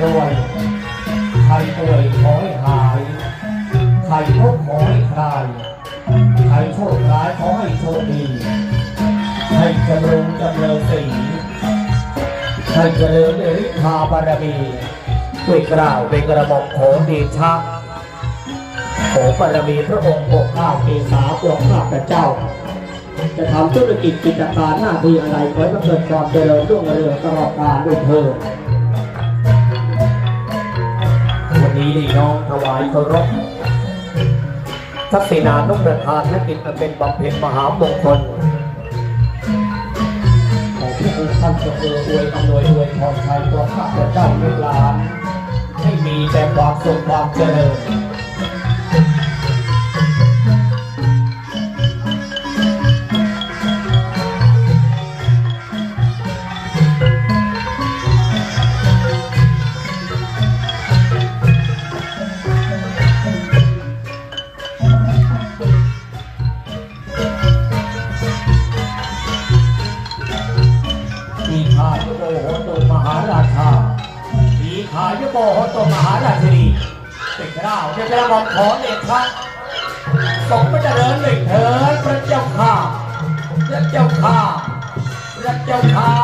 ขอให้รวยใครป่วยขอให้หาย ใครทุกข์ขอให้คลาย ใครโชคร้ายขอให้โชคดี ให้เจริญเจริญสีให้เจริญเอริคาบารมีด้วยกล่าวเป็นกระบอกโขงดีชะโขบารมีพระองค์ปกเกล้าเกษาปกข้าพระเจ้า จะทำธุรกิจกิจการหน้าที่อะไรขอให้บังเกิดความเจริญรุ่งเรืองตลอดกาลด้วยเถิด นนี้นี่น้องถวายเคารพทักษิณานุประทานและกิจอันเป็นบำเพ็ญมหามงคลขอพระองค์ท่านจงเอออวยอำนวยอวยพรชัยตัวข้าพเจ้าลูกหลานให้มีแต่ความสุขความเจริญ เลยเถิดพระเจ้าข้าพระเจ้าข้าพระเจ้าข้า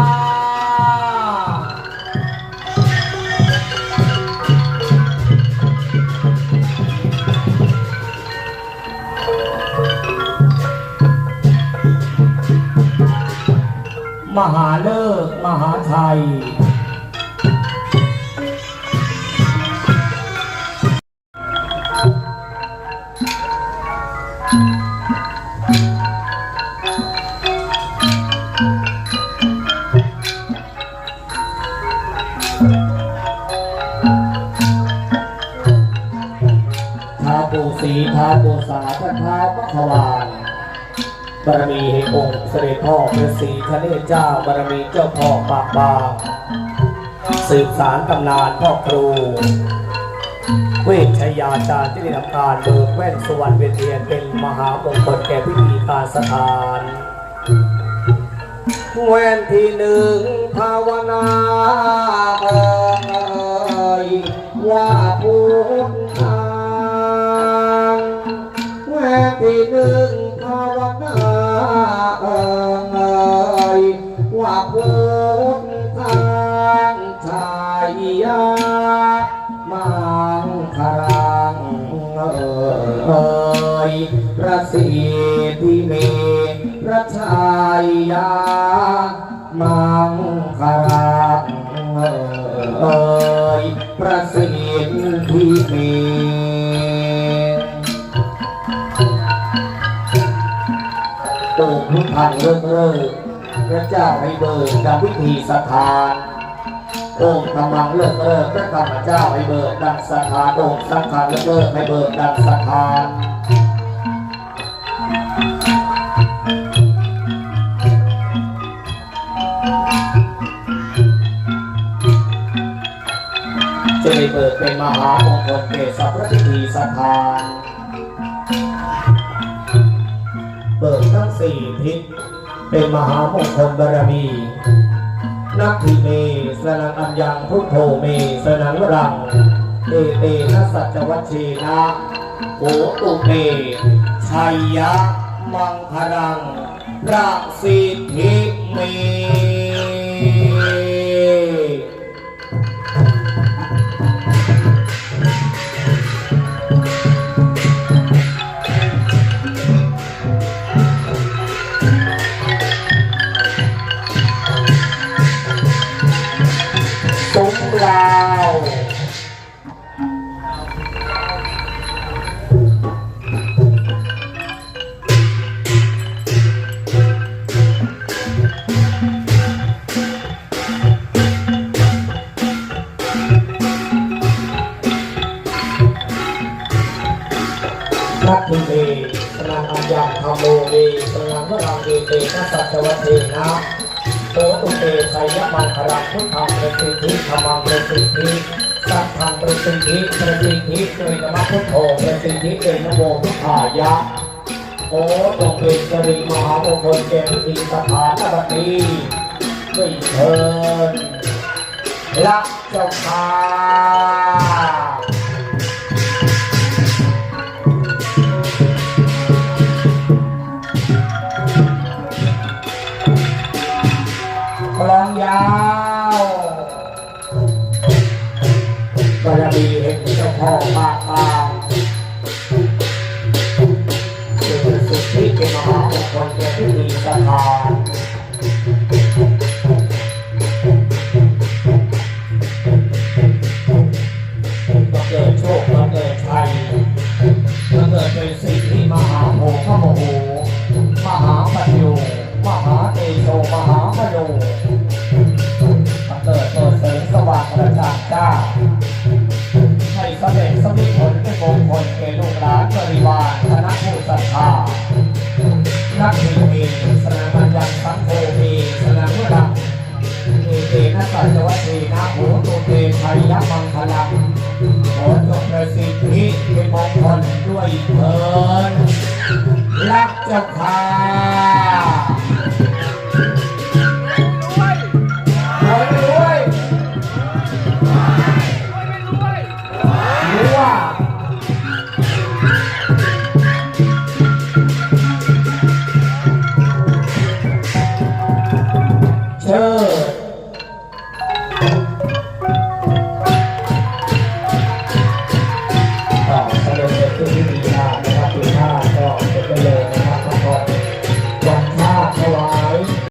พ่อพระศรีทะเนศเจ้าบารมีเจ้าพ่อปากบางสืบสารตำนานพ่อครู เวชยาจารย์ที่ได้ทำการเบิกแว่นสุวรรณเวียนเทียนเป็นมหามงคลแก่พิธีการสถานแว่นที่หนึ่งภาวนาเอ่ยว่าพุทธังแวะที่หนึ่ง ชายามังคารังเอ่ยพระสิทธิเมตูกพุทธันเลิกเลิกพระเจ้าให้เบิกดังวิธีสถานองค์ธรรมังเลิกเลิกพระธรรมเจ้าให้เบิกดังสถานองค์สังฆาเลิกเลิกให้เบิกดังสถาน เบิกเป็นมหามงคลเกศพระพิธีสถานเปิดทั้งสี่ทิศเป็นมหามงคลบารมีนักทีเมสนังอัญญังพุทโธเมสนังวรังเตเตนะสัจวัชเชนะโหตุเมชัยยะมังครังพระสิทธิเม รรมโมเมสนังวรังเกเตนะสัจวัตเนะโตตุเตชัยมังครังพุทธังประสิทธิธรรมังประสิทธิสัพพังประสิทธิประสิทธิโดยธรรมพุทโธประสิทธิโดยนโมพุทธายะโอ้จงเป็นสิริมหามงคลแก่ทีสถานบัดนี้ด้วยเถิดละเจ้าค่ะ งค ด้วยเถิดรักเจ้าค่ะ